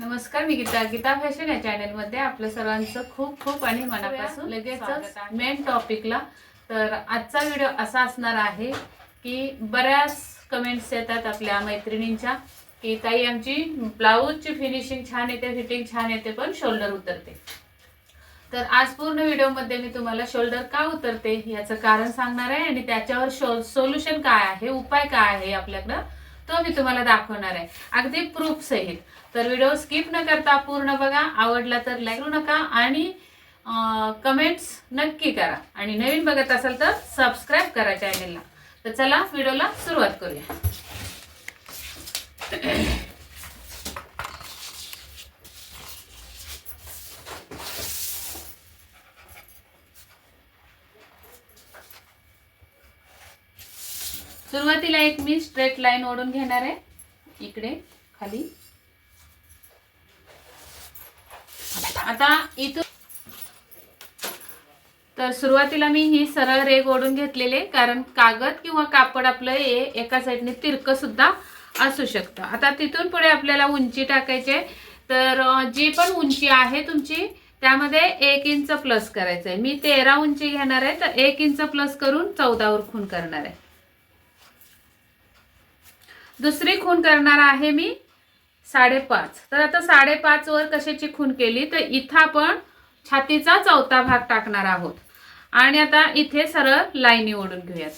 नमस्कार मी गीता. गीता फॅशन या चॅनलमध्ये आपलं सर्वांचं खूप खूप आणि मनापासून लगेचच मेन टॉपिकला. तर आजचा व्हिडिओ असा असणार आहे की बऱ्याच कमेंट्स येतात आपल्या मैत्रिणींच्या की ताई आमची ब्लाऊजची फिनिशिंग छान येते फिटिंग छान येते पण शोल्डर उतरते. तर आज पूर्ण व्हिडिओमध्ये मी तुम्हाला शोल्डर का उतरते याचं कारण सांगणार आहे आणि त्याच्यावर शो सोल्युशन काय आहे उपाय काय आहे आपल्याकडं तो मी तुम्हाला दाखवणार आहे. अगदी प्रूफ सहित. तर व्हिडिओ स्किप न करता पूर्ण बघा. आवडला तर लाईक करू नका आणि कमेंट्स नक्की करा. आणि नवीन बघत असाल तर सबस्क्राईब करा चॅनेलला तर चला व्हिडिओला सुरुवात करूया. सुरुवातीला एक मी स्ट्रेट लाईन ओढून घेणार आहे. इकडे खाली. आता इथून तर सुरुवातीला मी ही सरळ रेग ओढून घेतलेले कारण कागद किंवा कापड आपलं हे एका साईडने तिरकं सुद्धा असू शकतं. आता तिथून पुढे आपल्याला उंची टाकायचे तर जी पण उंची आहे तुमची त्यामध्ये एक इंच प्लस करायचं आहे. मी तेरा उंची घेणार आहे तर एक इंच प्लस करून चौदावर खून करणार आहे. दुसरी खून करणार आहे मी साडेपाच. तर आता साडेपाच वर कशाची खून केली? तर इथं आपण छातीचा चौथा भाग टाकणार आहोत. आणि आता इथे सरळ लाईनी ओढून घेऊयात.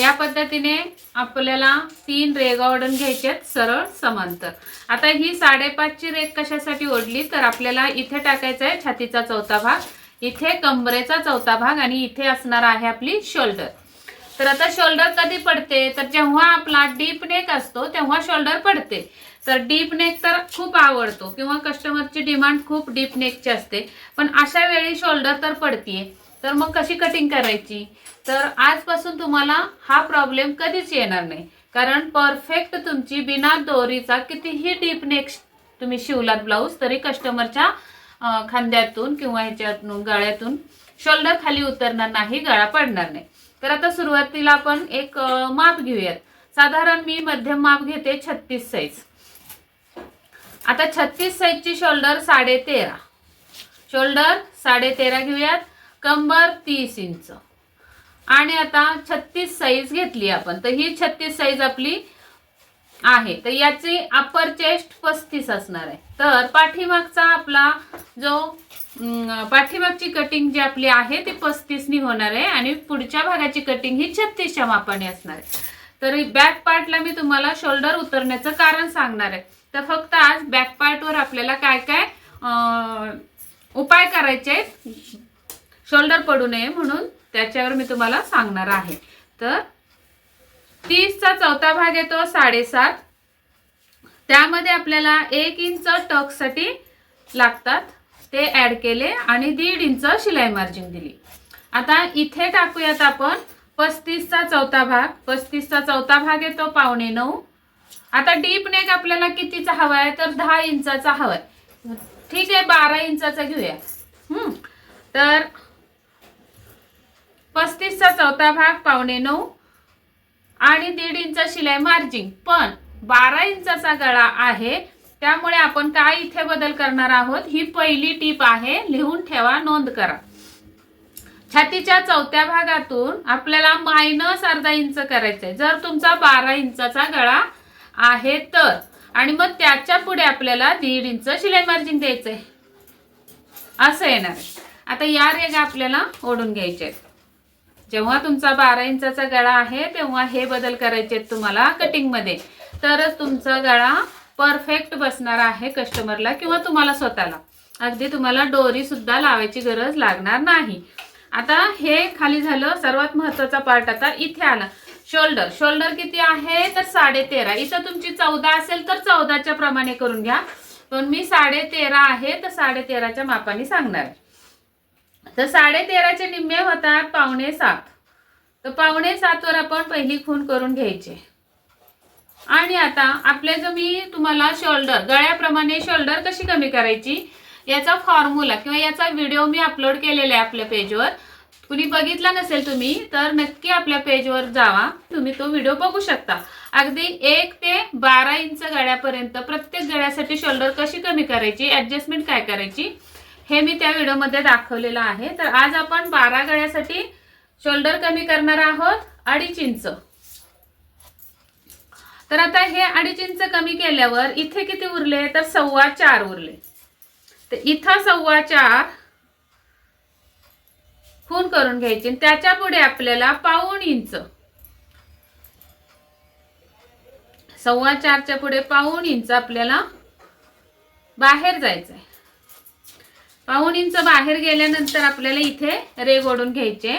या पद्धतीने आपल्याला तीन रेगा ओढून घ्यायच्यात सरळ समांतर. आता ही साडेपाचची रेग कशासाठी ओढली? तर आपल्याला इथे टाकायचा आहे छातीचा चौथा भाग इथे कमरेचा चौथा भाग आणि इथे असणार आहे आपली शोल्डर. तर आता शोल्डर कधी पडते? तर जेव्हा आपला डीप नेक असतो तेव्हा शोल्डर पडते. तर डीप नेक तर खूप आवडतो किंवा कस्टमरची डिमांड खूप डीप नेकची असते पण अशा वेळी शोल्डर तर पडतीये. तर मग कशी कटिंग करायची? तर आजपासून तुम्हाला हा प्रॉब्लेम कधीच येणार नाही. कारण परफेक्ट तुमची बिना दोरीचा कितीही डीप नेक तुम्ही शिवलात ब्लाऊज तरी कस्टमरच्या खांद्यातून किंवा ह्याच्यातून गळ्यातून शोल्डर खाली उतरणार नाही गळा पडणार नाही. तर आता सुरुवातीला आपण एक माप घेऊयात. साधारण मी मध्यम माप घेते छत्तीस साईज आता छत्तीस साईजची शोल्डर साडे तेरा शोल्डर साडे तेरा घेऊयात. कंबर तीस इंच. आणि आता छत्तीस साईज घेतली आपण. तर ही छत्तीस साईज आपली आहे. तर याची अप्पर चेस्ट पस्तीस असणार आहे. तर पाठीमागचा आपला जो पाठीमागची कटिंग जी आपली आहे ती पस्तीसनी होणार आहे. आणि पुढच्या भागाची कटिंग ही छत्तीसच्या मापाने असणार आहे. तर बॅक पार्टला मी तुम्हाला शोल्डर उतरण्याचं कारण सांगणार आहे. तर फक्त आज बॅक पार्टवर आपल्याला काय काय उपाय करायचे आहेत? शोल्डर पडू नये म्हणून त्याच्यावर मी तुम्हाला सांगणार आहे. तर तीसचा चौथा भाग येतो साडेसात. त्यामध्ये आपल्याला एक इंच टकसाठी लागतात. ते ॲड केले आणि दीड इंच शिलाई मार्जिन दिली. आता इथे टाकूयात आपण पस्तीसचा चौथा भाग. पस्तीसचा चौथा भाग येतो पावणे नऊ. आता डीप नेक आपल्याला कितीचा हवा आहे तर दहा इंचाचा हवा आहे ठीक आहे बारा इंचाचा घेऊया. तर पस्तीसचा चौथा भाग पावणे नऊ आणि दीड इंच शिलाई मार्जिन पण बारा इंचाचा गळा आहे त्यामुळे आपण काय इथे बदल करणार आहोत? ही पहिली टीप आहे लिहून ठेवा नोंद करा. छातीच्या चौथ्या भागातून आपल्याला मायनस अर्धा इंच करायचंय. जर तुमचा बारा इंचाचा गळा आहे तर. आणि मग त्याच्या पुढे आपल्याला दीड इंच शिलाई मार्जिन द्यायचंय. असं येणार आहे. आता या रेगा आपल्याला ओढून घ्यायचे आहेत. जेव्हा तुमचा बारा इंचाचा गळा आहे तेव्हा हे बदल करायचे आहेत तुम्हाला कटिंगमध्ये तरच तुमचा गळा परफेक्ट बसणार आहे कस्टमरला किंवा तुम्हाला स्वतःला. अगदी तुम्हाला डोरी सुद्धा लावायची गरज लागणार नाही. आता हे खाली झालं सर्वात महत्त्वाचा पार्ट आता इथे आला. शोल्डर शोल्डर किती आहे? तर साडे तेरा इथं तुमची चौदा असेल तर चौदाच्या प्रमाणे करून घ्या. पण मी साडे तेरा आहे तर साडे तेराच्या मापाने सांगणार आहे. तर साडे तेराचे निम्मे होतात पावणे सात. तर पावणे सातवर आपण पहिली खून करून घ्यायचे. आणि आता आपले जो मी तुम्हाला शोल्डर गळ्याप्रमाणे शोल्डर कशी कमी करायची? याचा फॉर्म्युला किंवा याचा व्हिडिओ मी अपलोड केलेला आहे आपल्या पेजवर कुणी बघितला नसेल तुम्ही तर नक्की आपल्या पेजवर जावा. तुम्ही तो व्हिडिओ बघू शकता. अगदी एक ते बारा इंच गळ्यापर्यंत प्रत्येक गळ्यासाठी शोल्डर कशी कमी करायची? ॲडजस्टमेंट काय करायची? हे मी त्या व्हिडिओमध्ये दाखवलेलं आहे. तर आज आपण बारा गळ्यासाठी शोल्डर कमी करणार आहोत अडीच इंच. तर आता हे अडीच इंच कमी केल्यावर इथे किती उरले? तर सव्वा चार उरले. तर इथं सव्वा चार खून करून घ्यायचे. त्याच्या पुढे आपल्याला पाऊण इंच. सव्वा चारच्या पुढे पाऊण इंच आपल्याला बाहेर जायचं आहे पाऊण इंच बाहेर गेल्यानंतर आपल्याला इथे रेग ओढून घ्यायचे.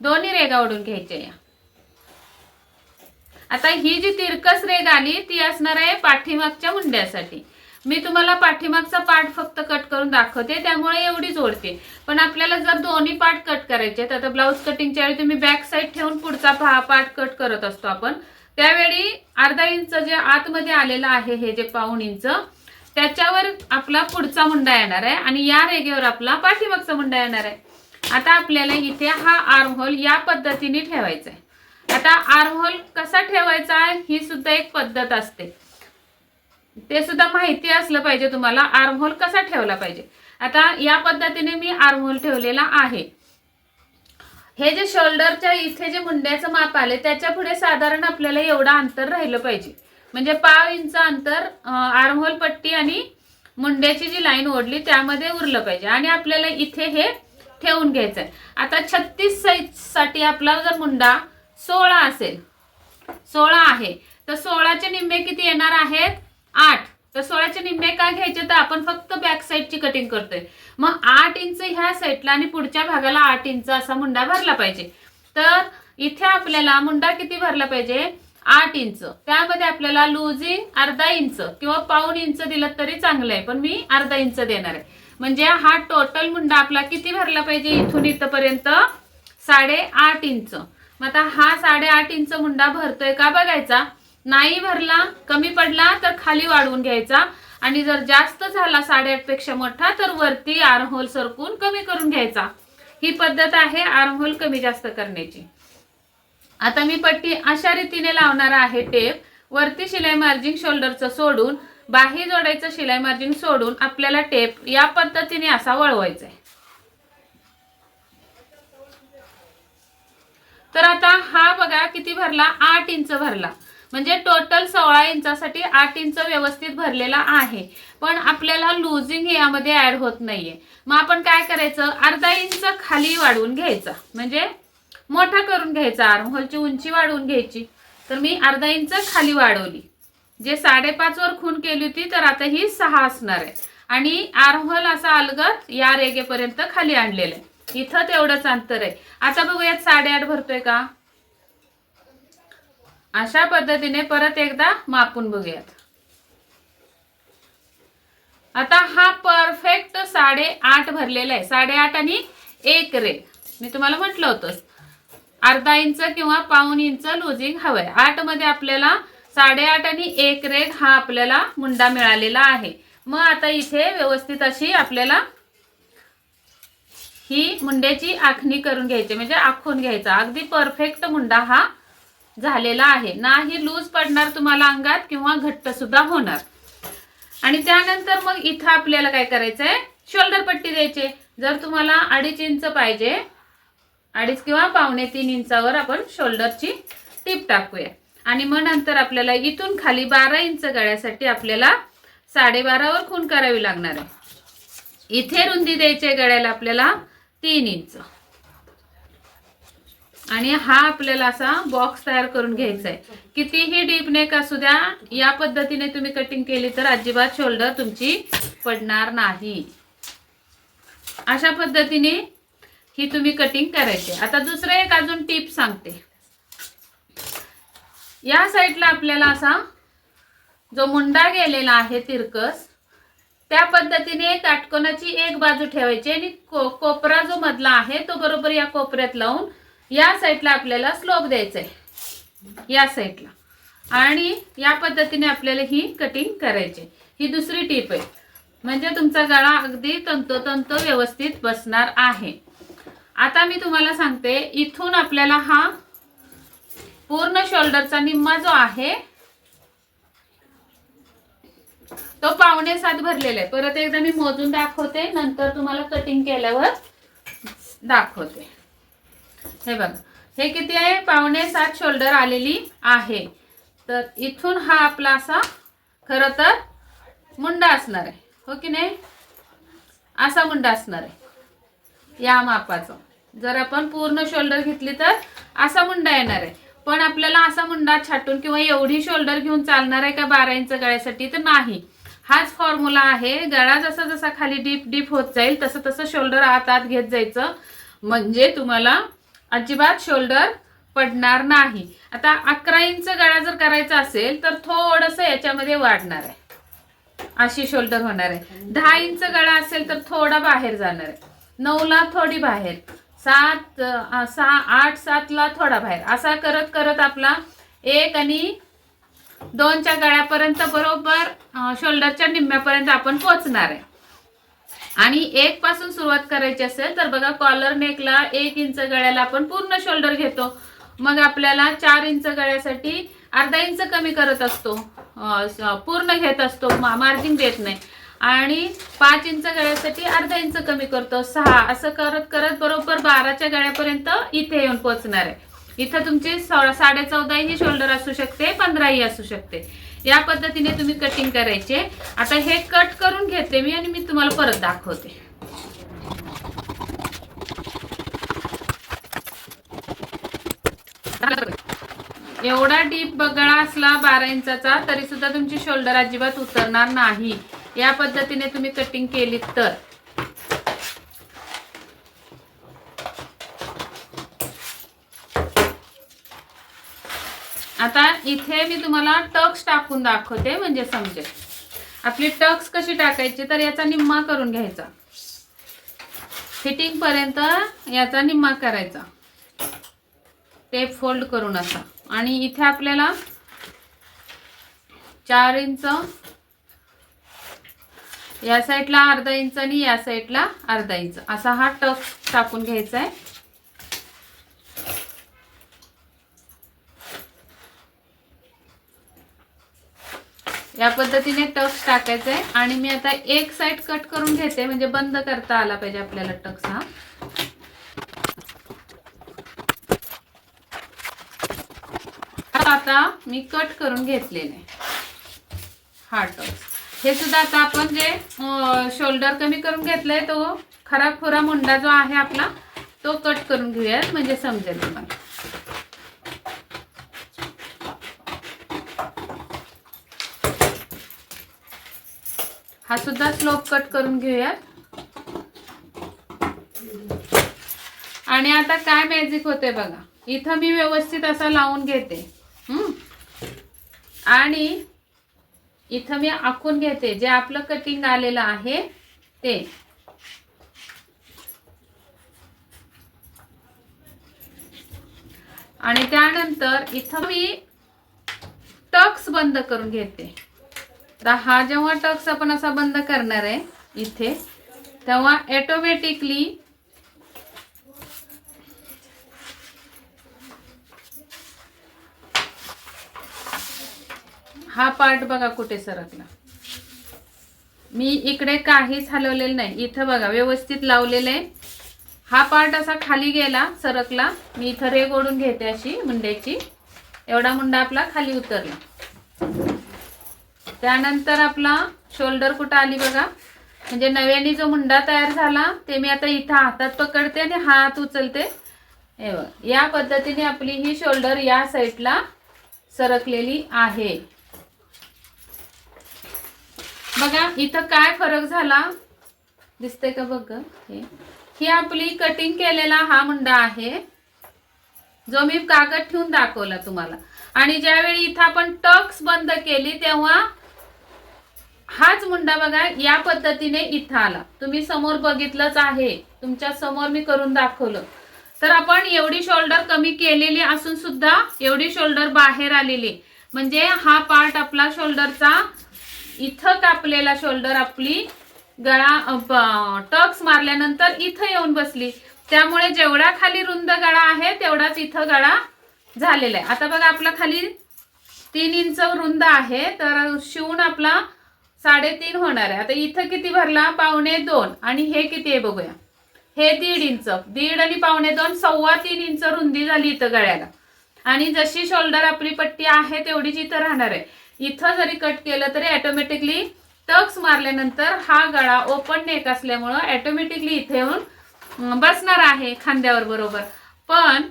दोन्ही रेगा ओढून घ्यायचे या. आता ही जी तिरकस रेग आली ती असणार आहे पाठीमागच्या मुंड्यासाठी. मी तुम्हाला पाठीमागचा पाठ फक्त कट करून दाखवते त्यामुळे एवढी जोडते. पण आपल्याला जर दोन्ही पार्ट कट करायचे तर आता ब्लाऊज कटिंगच्या वेळी तुम्ही बॅक साईड ठेवून पुढचा पहा पार्ट कट करत असतो आपण. त्यावेळी अर्धा इंच जे आतमध्ये आलेलं आहे हे जे पाऊण इंच त्याच्यावर आपला पुढचा मुंडा येणार आहे आणि या रेगेवर आपला पाठीमागचा मुंडा येणार आहे. आता आपल्याला इथे हा आर्म होल या पद्धतीने ठेवायचा आहे. आता आर्म होल कसा ठेवायचा आहे? ही सुद्धा एक पद्धत असते. ते सुद्धा माहिती असलं पाहिजे तुम्हाला आर्म होल कसा ठेवला पाहिजे. आता या पद्धतीने मी आर्म होल ठेवलेला आहे. हे जे शोल्डरच्या इथे जे मुंड्याचं माप आले त्याच्या पुढे साधारण आपल्याला एवढं अंतर राहिलं पाहिजे. म्हणजे पाव इंच अंतर आर्महोल पट्टी आणि मुंड्याची जी लाईन ओढली त्यामध्ये उरलं पाहिजे. आणि आपल्याला इथे हे ठेवून घ्यायचं आहे आता छत्तीस साईजसाठी आपला जर मुंडा सोळा असेल सोळा आहे तर सोळाचे निम्मे किती येणार आहेत? आठ. तर सोळाचे निम्मे काय घ्यायचे? तर आपण फक्त बॅक साईडची कटिंग करतोय. मग आठ इंच ह्या साईडला आणि पुढच्या भागाला आठ इंच असा मुंडा भरला पाहिजे. तर इथे आपल्याला मुंडा किती भरला पाहिजे? आठ इंच. त्यामध्ये आपल्याला लुझिंग अर्धा इंच किंवा पाऊण इंच दिलं तरी चांगलं आहे पण मी अर्धा इंच देणार आहे. म्हणजे हा टोटल मुंडा आपला किती भरला पाहिजे? इथून इथपर्यंत साडेआठ इंच. मग आता हा साडेआठ इंच मुंडा भरतोय का बघायचा? नाही भरला कमी पडला तर खाली वाढवून घ्यायचा. आणि जर जास्त झाला साडेआठपेक्षा मोठा तर वरती आर्महोल सरकून कमी करून घ्यायचा. ही पद्धत आहे आर्महोल कमी जास्त करण्याची. आता मी पट्टी अशा रीतीने लावणार आहे टेप. वरती शिलाई मार्जिन शोल्डरचं सोडून बाही जोडायचं शिलाई मार्जिन सोडून आपल्याला टेप या पद्धतीने असा वळवायचा आहे तर आता हा बघा किती भरला? आठ इंच भरला. म्हणजे टोटल सोळा इंचासाठी आठ इंच व्यवस्थित भरलेला आहे. पण आपल्याला लुझिंग यामध्ये ऍड होत नाहीये. मग आपण काय करायचं? अर्धा इंच खाली वाढवून घ्यायचा. म्हणजे मोठा करून घ्यायचा आर्महोलची उंची वाढवून घ्यायची. तर मी अर्धा इंच खाली वाढवली. जे साडेपाच वर खून केली होती तर आता ही सहा असणार आहे. आणि आर्महोल असा अलगत या रेगेपर्यंत खाली आणलेलं आहे. इथं तेवढंच अंतर आहे. आता बघूयात साडेआठ भरतोय का? अशा पद्धतीने परत एकदा मापून बघूयात. आता हा परफेक्ट साडेआठ भरलेला आहे. साडेआठ आणि एक रेग मी तुम्हाला म्हटलं होतं अर्धा इंच किंवा पाऊन इंच लुझिंग हवंय. आठमध्ये आपल्याला साडेआठ आणि एक रेग हा आपल्याला मुंडा मिळालेला आहे. मग आता इथे व्यवस्थित अशी आपल्याला ही मुंड्याची आखणी करून घ्यायची म्हणजे आखून घ्यायचा. अगदी परफेक्ट मुंडा हा झालेला आहे. नाही लूज पडणार तुम्हाला अंगात किंवा घट्ट सुद्धा होणार. आणि त्यानंतर मग इथं आपल्याला काय करायचंय? शोल्डर पट्टी द्यायची. जर तुम्हाला अडीच इंच पाहिजे अडीच किंवा पावणे तीन इंचावर आपण शोल्डरची टीप टाकूया. आणि मग नंतर आपल्याला इथून खाली बारा इंच गळ्यासाठी आपल्याला साडेबारावर खून करावी लागणार आहे. इथे रुंदी द्यायची आहे गळ्याला आपल्याला तीन इंच. आणि हा आपल्याला असा बॉक्स तयार करून घ्यायचा आहे. कितीही डीप नेक असू द्या या पद्धतीने तुम्ही कटिंग केली तर अजिबात शोल्डर तुमची पडणार नाही. अशा पद्धतीने ही तुम्ही कटिंग करायची आता दुसरं एक अजून टिप सांगते. या साईडला आपल्याला असा जो मुंडा गेलेला आहे तिरकस त्या पद्धतीने काटकोनाची एक बाजू ठेवायची आणि को कोपरा जो मधला आहे तो बरोबर या कोपऱ्यात लावून या साईडला आपल्याला स्लोप द्यायचा आहे या साईडला आणि या पद्धतीने आपल्याला ही कटिंग करायची ही दुसरी टीप आहे. म्हणजे तुमचा गळा अगदी तंतोतंत व्यवस्थित बसणार आहे. आता मी तुम्हाला सांगते इथून आपल्याला हा पूर्ण शोल्डरचा निम्मा जो आहे तो पावणे सात भरलेला आहे. परत एकदा मी मोजून दाखवते नंतर तुम्हाला कटिंग केल्यावर दाखवते. हे बघा हे किती आहे? पावणे सात शोल्डर आलेली आहे. तर इथून हा आपला असा खरं तर मुंडा असणार आहे. हो की नाही? असा मुंडा असणार आहे. या मापाचं. जर आपण पूर्ण शोल्डर घेतली तर असा मुंडा येणार आहे. पण आपल्याला असा मुंडा छाटून किंवा एवढी शोल्डर घेऊन चालणार आहे का बारा इंच गळ्यासाठी तर नाही. हाच फॉर्म्युला आहे. गळा जसा जसा खाली डीप डीप होत जाईल तसं तसं शोल्डर आत आत घेत जायचं. म्हणजे तुम्हाला अजिबात शोल्डर पडणार नाही. आता अकरा इंच गळा जर करायचा असेल तर थोडंसं याच्यामध्ये वाढणार आहे. अशी शोल्डर होणार आहे. दहा इंच गळा असेल तर थोडा बाहेर जाणार आहे. नऊला थोडी बाहेर. सात सहा आठ सातला थोडा बाहेर. असा करत करत आपला एक आणि दोनच्या गळ्यापर्यंत बरोबर शोल्डरच्या निम्म्यापर्यंत आपण पोचणार आहे. आणि एक पासून सुरुवात करायची असेल तर बघा कॉलर नेकला एक इंच गळ्याला आपण पूर्ण शोल्डर घेतो. मग आपल्याला चार इंच गळ्यासाठी अर्धा इंच कमी करत असतो. पूर्ण घेत असतो. मार्जिन देत नाही. आणि पाच इंच गळ्यासाठी अर्धा इंच कमी करतो. सहा. असं करत करत बरोबर बाराच्या गळ्यापर्यंत इथे येऊन पोहोचणार आहे. इथं तुमची साडे चौदा ही शोल्डर असू शकते पंधराही असू शकते. या पद्धतीने तुम्ही कटिंग करायचे. आता हे कट करून घेते मी आणि मी तुम्हाला परत दाखवते. एवढा डीप बगळा असला बारा इंचाचा तरी सुद्धा तुमची शोल्डर अजिबात उतरणार नाही. या पद्धतीने तुम्ही कटिंग केली तर. आता इथे मी तुम्हाला टक्स टाकून दाखवते म्हणजे समजेल आपली टक्स कशी टाकायची तर याचा निम्मा करून घ्यायचा. फिटिंग पर्यंत याचा निम्मा करायचा. टेप फोल्ड करून असा. आणि इथे आपल्याला चार इंच या साईडला अर्धा इंच आणि या साईडला अर्धा इंच. असा हा टक टाकून घ्यायचा आहे. या पद्धतीने टक्स टाकायचा आहे. आणि मी आता एक साईड कट करून घेते म्हणजे बंद करता आला पाहिजे आपल्याला टक्स हा. आता मी कट करून घेतलेले. हा टक्स. हे सुद्धा आता आपण जे शोल्डर कमी करून घेतलंय तो खरा खुरा मुंडा जो आहे आपला तो कट करून घेऊयात म्हणजे समजेल तुम्हाला. हा सुद्धा स्लोप कट करून घेऊयात. आणि आता काय मॅजिक होते बघा. इथं मी व्यवस्थित असा लावून घेते. हम्म. आणि इथं मी आखून घेते. जे आपलं कटिंग आलेलं आहे ते. आणि त्यानंतर इथं मी टक्स बंद करून घेते. तर हा जेव्हा टक्स आपण असा बंद करणार आहे इथे तेव्हा ॲटोमॅटिकली हा पार्ट बघा कुठे सरकला. मी इकडे काहीच हलवलेलं नाही. इथं बघा व्यवस्थित लावलेलं आहे. हा पार्ट असा खाली गेला सरकला. मी इथं रेग ओढून घेते अशी मुंड्याची एवढा मुंडा आपला खाली उतरला. त्यानंतर आपला शोल्डर कुठं आली बघा. म्हणजे नव्याने जो मुंडा तयार झाला ते मी आता इथं हातात पकडते आणि हात उचलते. एव या पद्धतीने आपली ही शोल्डर या साईडला सरकलेली आहे. बघा इथं काय फरक झाला? दिसतंय का बघ हे. ही आपली कटिंग केलेला हा मुंडा आहे जो मी कागद ठेवून दाखवला तुम्हाला. आणि ज्यावेळी इथं आपण टक्स बंद केली तेव्हा हाच मुंडा बघा या पद्धतीने इथं आला. तुम्ही समोर बघितलंच आहे. तुमच्यासमोर मी करून दाखवलं. तर आपण एवढी शोल्डर कमी केलेली असून सुद्धा एवढी शोल्डर बाहेर आलेली. म्हणजे हा पार्ट आपला शोल्डरचा इथं कापलेला शोल्डर आपली गळा टक्स मारल्यानंतर इथं येऊन बसली. त्यामुळे जेवढा खाली रुंद गळा आहे तेवढाच इथं गळा झालेला आहे. आता बघा आपला खाली तीन इंच रुंद आहे तर शिवून आपला साडेतीन होणार आहे. आता इथं किती भरला? पावणे दोन. आणि हे किती आहे बघूया. हे दीड इंच. दीड आणि पावणे दोन सव्वा तीन इंच रुंदी झाली इथं गळ्याला. आणि जशी शोल्डर आपली पट्टी आहे तेवढीच इथं राहणार आहे. इथं जरी कट केलं तरी ऑटोमॅटिकली टक्स मारल्यानंतर हा गळा ओपन नेक असल्यामुळं ऑटोमॅटिकली इथे येऊन बसणार आहे खांद्यावर बरोबर. पण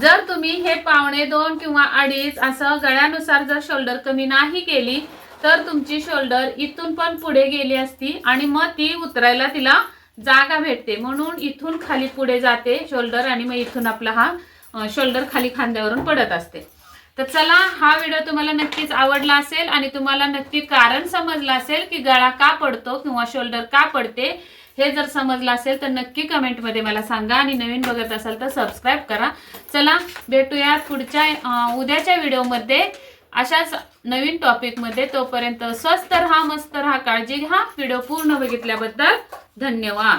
जर तुम्ही हे पावणे दोन किंवा अडीच असं गळ्यानुसार जर शोल्डर कमी नाही केली तर तुमची शोल्डर इथून पण पुढे गेली असती आणि मग ती उतरायला तिला जागा भेटते. म्हणून इथून खाली पुढे जाते शोल्डर आणि मग इथून आपला हा शोल्डर खाली खांद्यावरून पडत असते. तर चला हा व्हिडिओ तुम्हाला नक्कीच आवडला असेल आणि तुम्हाला नक्की कारण समजलं असेल की गळा का पडतो किंवा शोल्डर का पडते हे जर समजलं असेल तर नक्की कमेंटमध्ये मला सांगा आणि नवीन बघत असाल तर सबस्क्राईब करा. चला भेटूया पुढच्या उद्याच्या व्हिडिओमध्ये अशाच नवीन टॉपिकमध्ये तोपर्यंत स्वस्त राहा मस्त राहा काळजी घ्या. व्हिडिओ पूर्ण बघितल्याबद्दल धन्यवाद.